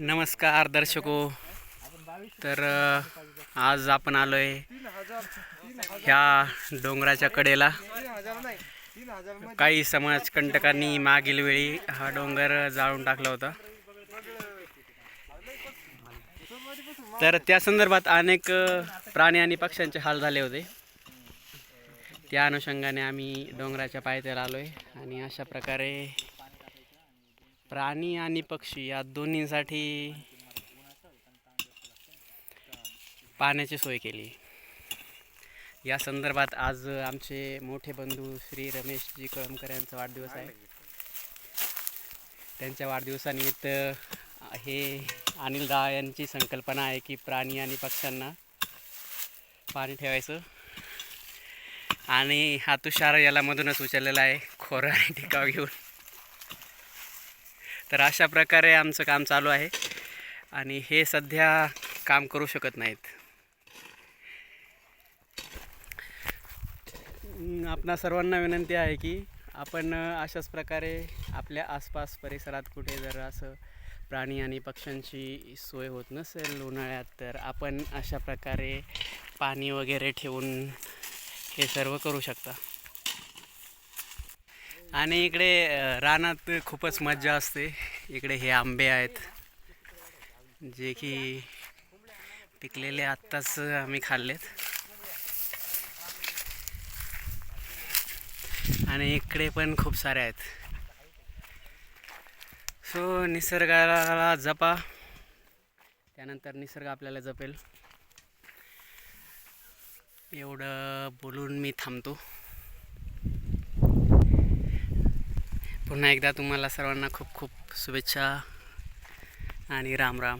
नमस्कार दर्शको. तर आज आपण आलो आहे ह्या डोंगराच्या कडेला. काही समाजकंटकांनी मागील वेळी हा डोंगर जाळून टाकला होता. तर त्या संदर्भात अनेक प्राणी आणि पक्ष्यांचे हाल झाले होते. त्या अनुषंगाने आम्ही डोंगराच्या पायथ्याला आलो आहे आणि अशा प्रकारे प्राणी आणि पक्षी या दोन्हींसाठी पाण्याची सोय केली. या संदर्भात आज आमचे मोठे बंधू श्री रमेशजी कळमकर यांचा वाढदिवस आहे. त्यांच्या वाढदिवसानिमित्त हे अनिल दा यांची संकल्पना आहे की प्राणी आणि पक्ष्यांना पाणी ठेवायचं. आणि हा तुषार याला मधूनच उचललेला आहे. खोरं आणि टिकाव घेऊन. तर अशा प्रकारे आमचं काम चालू आहे. आणि हे सध्या काम करू शकत नाहीत. आपणा सर्वांना विनंती आहे की आपण अशाच प्रकारे आपल्या आसपास परिसरात कुठे जर असं प्राणी आणि पक्ष्यांची सोय होत नसेल उन्हाळ्यात तर आपण अशा प्रकारे पाणी वगैरे ठेवून हे सर्व करू शकता. आणि इकडे रानात खूपच मज्जा असते. इकडे हे आंबे आहेत. जे की पिकलेले आत्ताच आम्ही खाल्लेत. आणि इकडे पण खूप सारे आहेत. सो निसर्गाला जपा. त्यानंतर निसर्ग आपल्याला जपेल. एवढं बोलून मी थांबतो. पुन्हा एकदा तुम्हाला सर्वांना खूप खूप शुभेच्छा आणि राम राम.